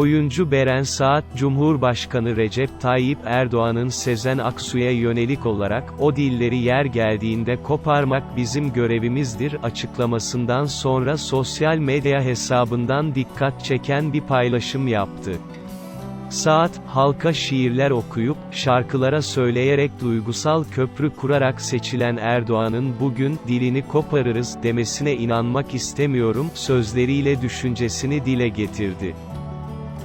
Oyuncu Beren Saat, Cumhurbaşkanı Recep Tayyip Erdoğan'ın Sezen Aksu'ya yönelik olarak, o dilleri yer geldiğinde koparmak bizim görevimizdir açıklamasından sonra sosyal medya hesabından dikkat çeken bir paylaşım yaptı. Saat, halka şiirler okuyup, şarkılara söyleyerek duygusal köprü kurarak seçilen Erdoğan'ın bugün, dilini koparırız, demesine inanmak istemiyorum, sözleriyle düşüncesini dile getirdi.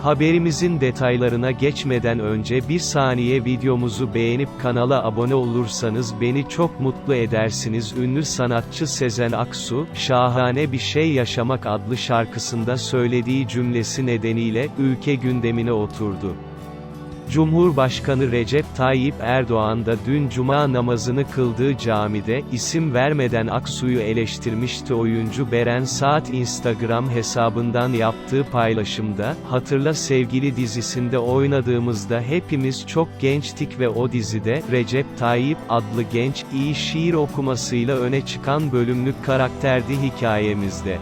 Haberimizin detaylarına geçmeden önce bir saniye videomuzu beğenip kanala abone olursanız beni çok mutlu edersiniz. Ünlü sanatçı Sezen Aksu, Şahane Bir Şey Yaşamak adlı şarkısında söylediği cümlesi nedeniyle, ülke gündemine oturdu. Cumhurbaşkanı Recep Tayyip Erdoğan da dün cuma namazını kıldığı camide, isim vermeden Aksu'yu eleştirmişti oyuncu Beren Saat Instagram hesabından yaptığı paylaşımda, Hatırla Sevgili dizisinde oynadığımızda hepimiz çok gençtik ve o dizide, Recep Tayyip adlı genç, iyi şiir okumasıyla öne çıkan bölümlük karakterdi hikayemizde.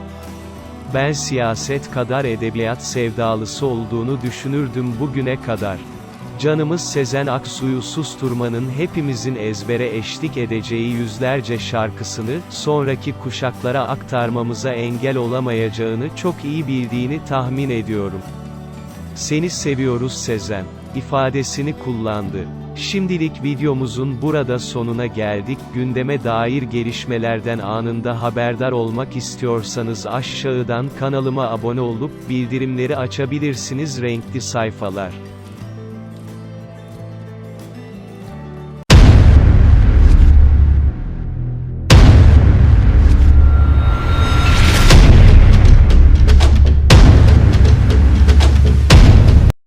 Ben siyaset kadar edebiyat sevdalısı olduğunu düşünürdüm bugüne kadar. Canımız Sezen Aksu'yu susturmanın hepimizin ezbere eşlik edeceği yüzlerce şarkısını, sonraki kuşaklara aktarmamıza engel olamayacağını çok iyi bildiğini tahmin ediyorum. Seni seviyoruz Sezen, ifadesini kullandı. Şimdilik videomuzun burada sonuna geldik. Gündeme dair gelişmelerden anında haberdar olmak istiyorsanız aşağıdan kanalıma abone olup bildirimleri açabilirsiniz renkli sayfalar.